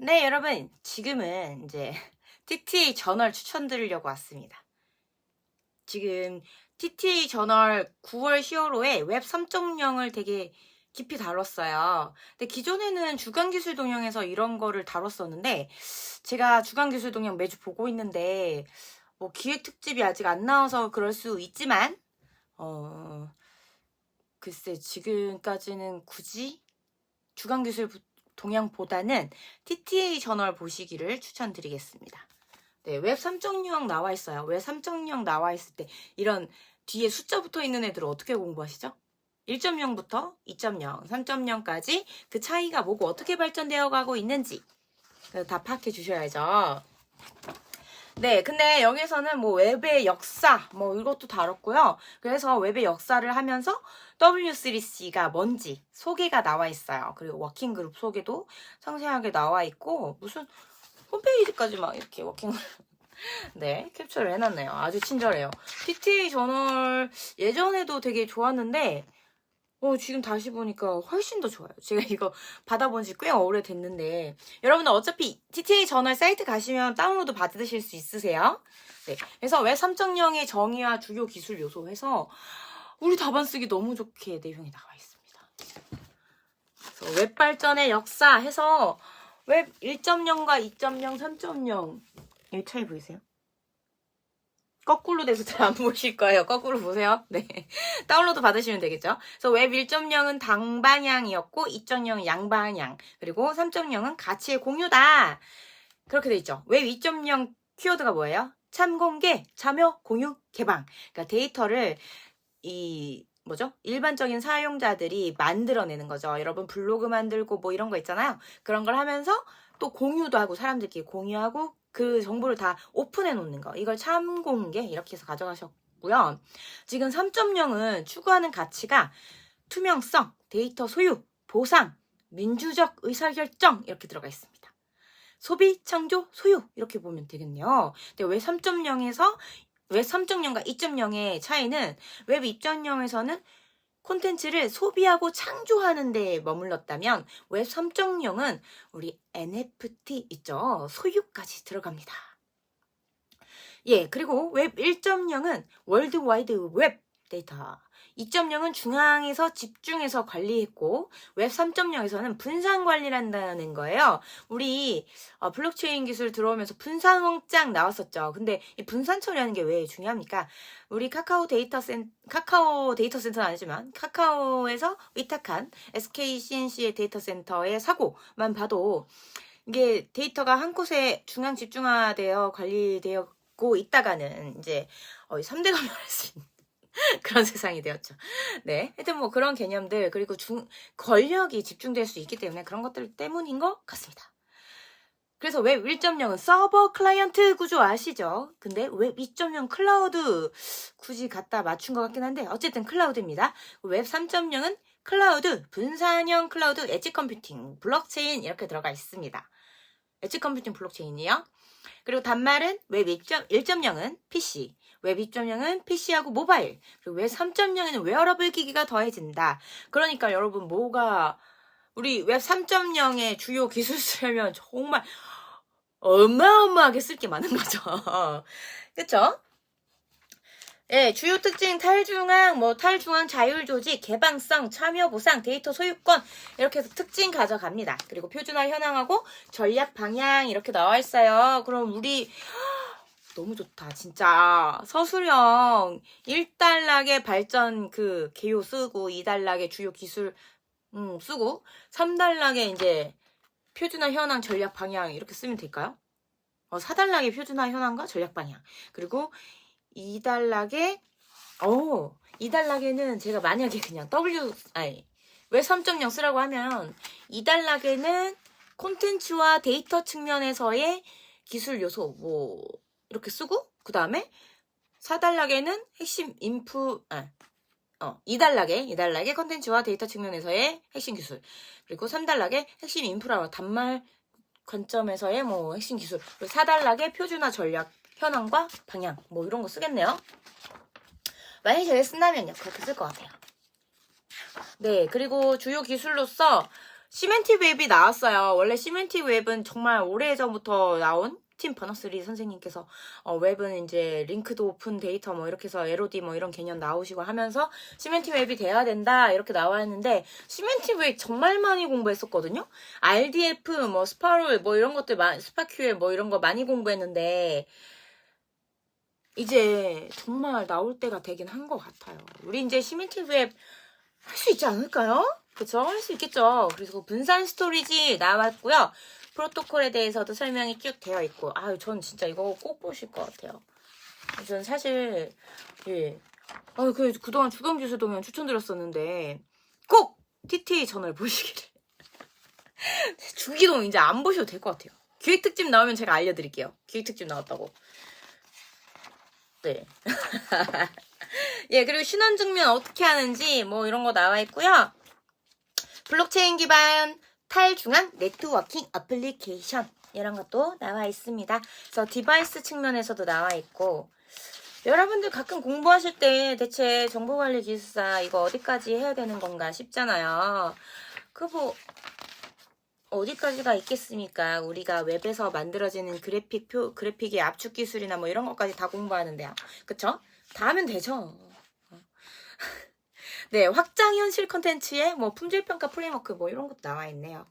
네, 여러분. 지금은 이제 TTA 저널 추천드리려고 왔습니다. 지금 TTA 저널 9월 10월호에 웹 3.0을 되게 깊이 다뤘어요. 근데 기존에는 주간기술 동영에서 이런 거를 다뤘었는데 제가 주간기술 동영 매주 보고 있는데 뭐 기획 특집이 아직 안 나와서 그럴 수 있지만 어 글쎄 지금까지는 굳이 주간기술 동향보다는 TTA 저널 보시기를 추천드리겠습니다. 네, 웹 3.0 나와 있어요. 웹 3.0 나와 있을 때 이런 뒤에 숫자 붙어 있는 애들을 어떻게 공부하시죠? 1.0부터 2.0, 3.0까지 그 차이가 뭐고 어떻게 발전되어 가고 있는지 다 파악해 주셔야죠. 네, 근데 여기서는 뭐 웹의 역사, 뭐 이것도 다뤘고요. 그래서 웹의 역사를 하면서 W3C가 뭔지 소개가 나와 있어요. 그리고 워킹그룹 소개도 상세하게 나와 있고, 무슨 홈페이지까지 막 이렇게 워킹그룹. 네, 캡처를 해놨네요. 아주 친절해요. TTA 저널 예전에도 되게 좋았는데, 어, 지금 다시 보니까 훨씬 더 좋아요. 제가 이거 받아본 지 꽤 오래됐는데, 여러분들 어차피 TTA 저널 사이트 가시면 다운로드 받으실 수 있으세요. 네. 그래서 웹 3.0의 정의와 주요 기술 요소 해서, 우리 답안 쓰기 너무 좋게 내용이 나와 있습니다. 그래서 웹 발전의 역사 해서, 웹 1.0과 2.0, 3.0. 이 차이 보이세요? 거꾸로 돼서 잘 안 보실 거예요. 거꾸로 보세요. 네. 다운로드 받으시면 되겠죠. 그래서 웹 1.0은 당방향이었고 2.0은 양방향 그리고 3.0은 가치의 공유다. 그렇게 돼 있죠. 웹 2.0 키워드가 뭐예요? 참공개, 참여, 공유, 개방. 그러니까 데이터를 이 뭐죠? 일반적인 사용자들이 만들어내는 거죠. 여러분 블로그 만들고 뭐 이런 거 있잖아요. 그런 걸 하면서 또 공유도 하고 사람들끼리 공유하고 그 정보를 다 오픈해 놓는 거. 이걸 참공개 이렇게 해서 가져가셨고요. 지금 3.0은 추구하는 가치가 투명성, 데이터 소유, 보상, 민주적 의사결정 이렇게 들어가 있습니다. 소비, 창조, 소유 이렇게 보면 되겠네요. 근데 왜 3.0에서 웹 3.0과 2.0의 차이는 웹 2.0에서는 콘텐츠를 소비하고 창조하는 데 머물렀다면 웹 3.0은 우리 NFT 있죠. 소유까지 들어갑니다. 예, 그리고 웹 1.0은 월드와이드 웹 데이터. 2.0은 중앙에서 집중해서 관리했고 웹 3.0에서는 분산 관리를 한다는 거예요. 우리 어, 블록체인 기술 들어오면서 분산 원장 나왔었죠. 근데 이 분산 처리하는 게 왜 중요합니까? 우리 카카오 데이터 센 카카오 데이터 센터는 아니지만 카카오에서 위탁한 SK CNC의 데이터 센터의 사고만 봐도 이게 데이터가 한 곳에 중앙 집중화되어 관리되었고 있다가는 이제 어, 3대 감염할 수 있는 그런 세상이 되었죠. 네. 하여튼 뭐 그런 개념들, 그리고 중, 권력이 집중될 수 있기 때문에 그런 것들 때문인 것 같습니다. 그래서 웹 1.0은 서버 클라이언트 구조 아시죠? 근데 웹 2.0 클라우드 굳이 갖다 맞춘 것 같긴 한데 어쨌든 클라우드입니다. 웹 3.0은 클라우드, 분산형 클라우드, 엣지 컴퓨팅, 블록체인 이렇게 들어가 있습니다. 엣지 컴퓨팅 블록체인이요. 그리고 단말은 웹 1.0은 PC, 웹 2.0은 PC하고 모바일, 그리고 웹 3.0에는 웨어러블 기기가 더해진다. 그러니까 여러분 뭐가 우리 웹 3.0의 주요 기술수라면 정말 어마어마하게 쓸 게 많은 거죠. 그쵸? 예, 주요 특징 탈중앙, 뭐 탈중앙 자율 조직, 개방성, 참여 보상, 데이터 소유권 이렇게 해서 특징 가져갑니다. 그리고 표준화 현황하고 전략 방향 이렇게 나와 있어요. 그럼 우리 너무 좋다, 진짜. 서술형 1단락의 발전 그 개요 쓰고 2단락의 주요 기술 음, 쓰고 3단락에 이제 표준화 현황 전략 방향 이렇게 쓰면 될까요? 어, 4단락의 표준화 현황과 전략 방향. 그리고 2단락에 어, 2단락에는 제가 만약에 그냥 W 아니 왜 3.0 쓰라고 하면 2단락에는 콘텐츠와 데이터 측면에서의 기술 요소 뭐 이렇게 쓰고 그 다음에 4단락에는 핵심 인프 아, 어, 2단락에 2단락에 콘텐츠와 데이터 측면에서의 핵심 기술 그리고 3단락에 핵심 인프라와 단말 관점에서의 뭐 핵심 기술 그리고 4단락에 표준화 전략 현황과 방향 뭐 이런 거 쓰겠네요. 만약에 제가 쓴다면요 그렇게 쓸 것 같아요. 네 그리고 주요 기술로서 시멘틱 웹이 나왔어요. 원래 시멘틱 웹은 정말 오래전부터 나온 팀 버너스리 선생님께서 어, 웹은 이제 링크드 오픈 데이터 뭐 이렇게 해서 LOD 뭐 이런 개념 나오시고 하면서 시멘틱 웹이 돼야 된다 이렇게 나와 있는데 시멘틱 웹 정말 많이 공부했었거든요. RDF 뭐 스파롤 뭐 이런 것들 마- 스파큐엘 뭐 이런 거 많이 공부했는데 이제 정말 나올 때가 되긴 한 것 같아요. 우리 이제 시멘틱 웹할 수 있지 않을까요? 그쵸? 할 수 있겠죠. 그리고 분산 스토리지 나왔고요. 프로토콜에 대해서도 설명이 쭉 되어 있고, 아유, 전 진짜 이거 꼭 보실 것 같아요. 전 사실, 예. 아, 그, 그동안 주경기술 동면 추천드렸었는데, 꼭! TT 전을 보시기를. 주기동 이제 안 보셔도 될 것 같아요. 기획 특집 나오면 제가 알려드릴게요. 기획 특집 나왔다고. 네. 예, 그리고 신원 증명 어떻게 하는지 뭐 이런 거 나와 있고요. 블록체인 기반 탈중앙 네트워킹 어플리케이션 이런 것도 나와 있습니다. 그래서 디바이스 측면에서도 나와 있고 여러분들 가끔 공부하실 때 대체 정보관리 기술사 이거 어디까지 해야 되는 건가 싶잖아요. 그뭐 어디까지가 있겠습니까? 우리가 웹에서 만들어지는 그래픽 표 그래픽의 압축 기술이나 뭐 이런 것까지 다 공부하는데요. 그쵸? 다 하면 되죠. 네, 확장 현실 컨텐츠에 뭐 품질 평가 프레임워크 뭐 이런 것도 나와 있네요.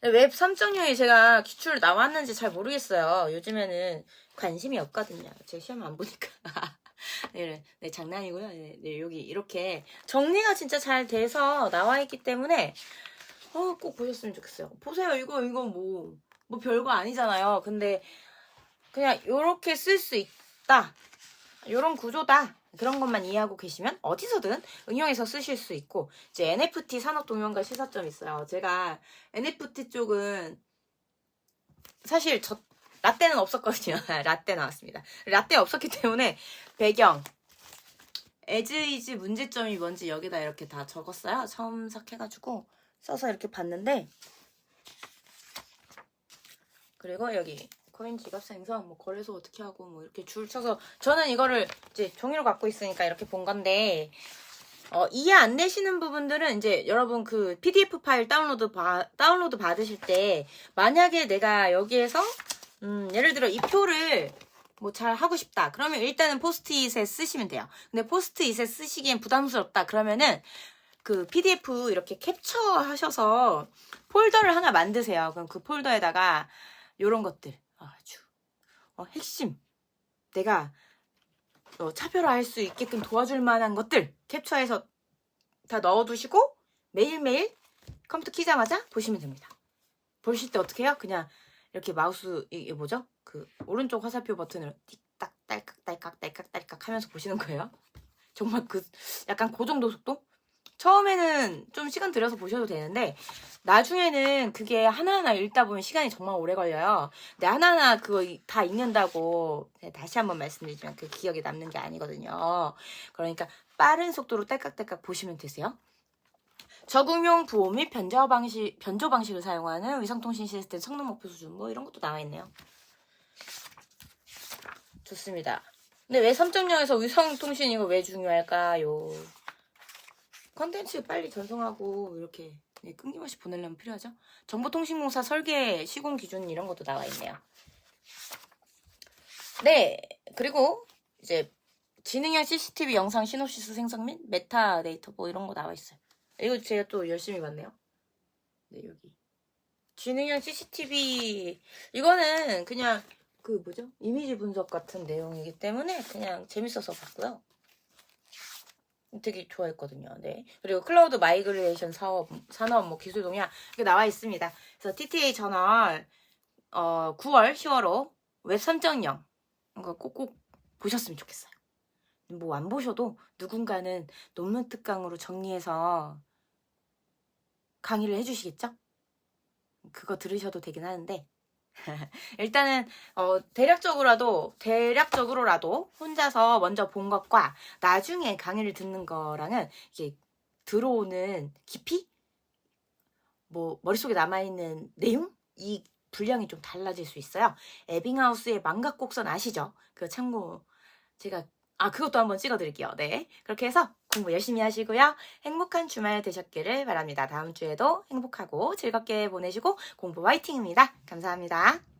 네, 웹 3.0이 제가 기출 나왔는지 잘 모르겠어요. 요즘에는 관심이 없거든요. 제가 시험 안 보니까. 네, 네, 장난이고요. 네, 네, 여기 이렇게 정리가 진짜 잘 돼서 나와 있기 때문에 어, 꼭 보셨으면 좋겠어요. 보세요. 이거 이거 뭐 뭐 별거 아니잖아요. 근데 그냥 요렇게 쓸 수 있다. 요런 구조다. 그런 것만 이해하고 계시면 어디서든 응용해서 쓰실 수 있고 이제 NFT 산업동향과 시사점 있어요. 제가 NFT 쪽은 사실 저 라떼는 없었거든요. 라떼 나왔습니다. 라떼 없었기 때문에 배경 에즈이즈 문제점이 뭔지 여기다 이렇게 다 적었어요. 처음 삭해가지고 써서 이렇게 봤는데 그리고 여기 코인 지갑 생성, 뭐 거래소 어떻게 하고 뭐 이렇게 줄 쳐서 저는 이거를 이제 종이로 갖고 있으니까 이렇게 본 건데 어, 이해 안 되시는 부분들은 이제 여러분 그 PDF 파일 다운로드 바, 다운로드 받으실 때 만약에 내가 여기에서 음, 예를 들어 이 표를 뭐 잘 하고 싶다. 그러면 일단은 포스트잇에 쓰시면 돼요. 근데 포스트잇에 쓰시기엔 부담스럽다. 그러면은 그 PDF 이렇게 캡처하셔서 폴더를 하나 만드세요. 그럼 그 폴더에다가 요런 것들 아주 어, 핵심 내가 어, 차별화할 수 있게끔 도와줄 만한 것들 캡처해서 다 넣어두시고 매일매일 컴퓨터 키자마자 보시면 됩니다. 보실 때 어떻게 해요? 그냥 이렇게 마우스 이게 뭐죠? 그 오른쪽 화살표 버튼을 틱딱 딸깍 딸깍 딸깍 딸깍 하면서 보시는 거예요. 정말 그 약간 그 정도 속도? 처음에는 좀 시간 들여서 보셔도 되는데 나중에는 그게 하나하나 읽다 보면 시간이 정말 오래 걸려요. 근데 하나하나 그거 이- 다 읽는다고 네, 다시 한번 말씀드리지만 그 기억에 남는 게 아니거든요. 그러니까 빠른 속도로 딸깍딸깍 보시면 되세요. 적응용 부호 및 변조 방식 변조 방식을 사용하는 위성통신 시스템 성능 목표 수준 뭐 이런 것도 나와 있네요. 좋습니다. 근데 왜 3.0에서 위성통신 이거 왜 중요할까요? 컨텐츠 빨리 전송하고 이렇게 네, 끊김없이 보내려면 필요하죠. 정보통신공사 설계 시공 기준 이런 것도 나와 있네요. 네, 그리고 이제 지능형 CCTV 영상 시놉시스 생성 및 메타 데이터 뭐 이런 거 나와 있어요. 이거 제가 또 열심히 봤네요. 네, 여기. 지능형 CCTV 이거는 그냥 그 뭐죠? 이미지 분석 같은 내용이기 때문에 그냥 재밌어서 봤고요. 되게 좋아했거든요. 네. 그리고 클라우드 마이그레이션 사업, 산업, 뭐 기술 동향 이렇게 나와 있습니다. 그래서 TTA 저널 어, 9월, 10월호 웹 3.0 이거 꼭꼭 보셨으면 좋겠어요. 뭐 안 보셔도 누군가는 논문 특강으로 정리해서 강의를 해주시겠죠? 그거 들으셔도 되긴 하는데 일단은 어, 대략적으로라도 대략적으로라도 혼자서 먼저 본 것과 나중에 강의를 듣는 거랑은 이게 들어오는 깊이 뭐 머릿속에 남아 있는 내용 이 분량이 좀 달라질 수 있어요. 에빙하우스의 망각곡선 아시죠? 그 참고 제가 아 그것도 한번 찍어드릴게요. 네 그렇게 해서 공부 열심히 하시고요. 행복한 주말 되셨기를 바랍니다. 다음 주에도 행복하고 즐겁게 보내시고 공부 화이팅입니다. 감사합니다.